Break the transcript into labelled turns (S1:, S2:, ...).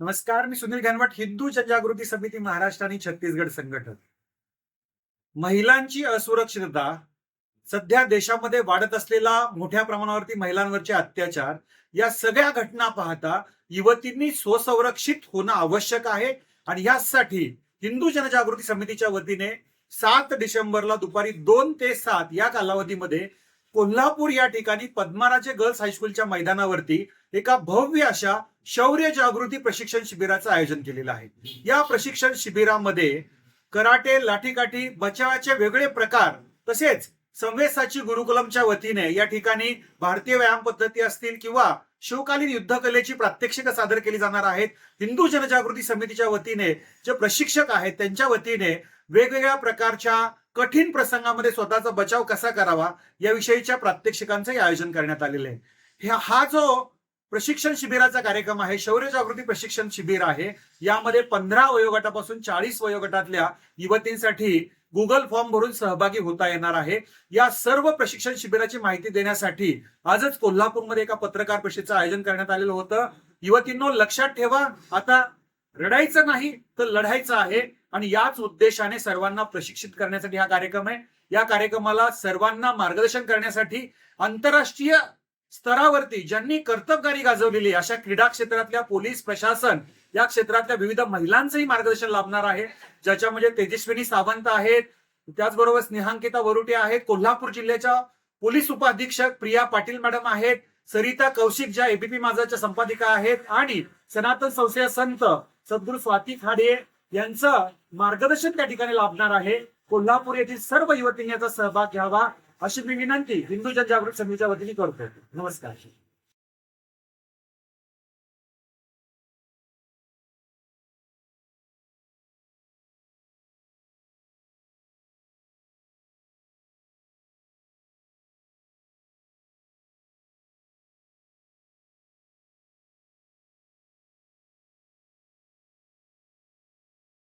S1: नमस्कार मी सुनील घनवट हिंदू जनजागृती समिती महाराष्ट्र आणि छत्तीसगड संघटन महिलांची असुरक्षितता सध्या देशामध्ये वाढत असलेला मोठ्या प्रमाणावरती महिलांवरचे अत्याचार या सगळ्या घटना पाहता युवतींनी स्वसंरक्षित होणं आवश्यक आहे. आणि यासाठी हिंदू जनजागृती समितीच्या वतीने सात डिसेंबरला दुपारी दोन ते सात या कालावधीमध्ये कोल्हापूर या ठिकाणी पद्माराजे गर्ल्स हायस्कूलच्या मैदानावरती एका भव्य अशा शौर्य जागृती प्रशिक्षण शिबिराचं आयोजन केलेलं आहे. या प्रशिक्षण शिबिरामध्ये कराटे लाठीकाठी बचावाचे वेगळे प्रकार तसेच संवेसाची गुरुकुलमच्या वतीने या ठिकाणी भारतीय व्यायाम पद्धती असतील किंवा शिवकालीन युद्धकलेची प्रात्यक्षिक सादर केली जाणार आहेत. हिंदू जनजागृती समितीच्या वतीने जे प्रशिक्षक आहेत त्यांच्या वतीने वेगवेगळ्या प्रकारच्या कठीण प्रसंगामध्ये स्वतःचा बचाव कसा करावा याविषयीच्या प्रात्यक्षिकांचं आयोजन करण्यात आलेलं आहे. हा जो प्रशिक्षण शिबिराचा कार्यक्रम आहे. शौर्य जागृती प्रशिक्षण शिबिर आहे. यामध्ये पंधरा वयोगटापासून चाळीस वयोगटातल्या युवतींसाठी गुगल फॉर्म भरून सहभागी होता येणार आहे. या सर्व प्रशिक्षण शिबिराची माहिती देण्यासाठी आजच कोल्हापूरमध्ये एका पत्रकार परिषदेचं आयोजन करण्यात आलेलं होतं. युवतींनो लक्षात ठेवा. आता रडायचं नाही तर लढायचं आहे. आणि याच उद्देशाने सर्वांना प्रशिक्षित करण्यासाठी हा कार्यक्रम आहे. या कार्यक्रमाला सर्वांना मार्गदर्शन करण्यासाठी आंतरराष्ट्रीय स्तरावरती ज्यांनी कर्तबगारी गाजवलेली अशा क्रीडा क्षेत्रातल्या पोलीस प्रशासन या क्षेत्रातल्या विविध महिलांचंही मार्गदर्शन लाभणार आहे. ज्याच्यामध्ये म्हणजे तेजस्विनी सावंत आहेत त्याचबरोबर स्नेहांकिता वरुटे आहेत कोल्हापूर जिल्ह्याच्या पोलीस उपाधीक्षक प्रिया पाटील मॅडम आहेत सरिता कौशिक ज्या एबीपी माझाच्या संपादिका आहेत आणि सनातन संस्थेच्या संत सद्गुरू स्वाती खाडे यांचं मार्गदर्शन त्या ठिकाणी लाभणार आहे. कोल्हापूर येथील सर्व युवतींनी याचा सहभाग घ्यावा. अशी मी विनंती हिंदू जनजागृती समितीच्या वतीने करतो. नमस्कार.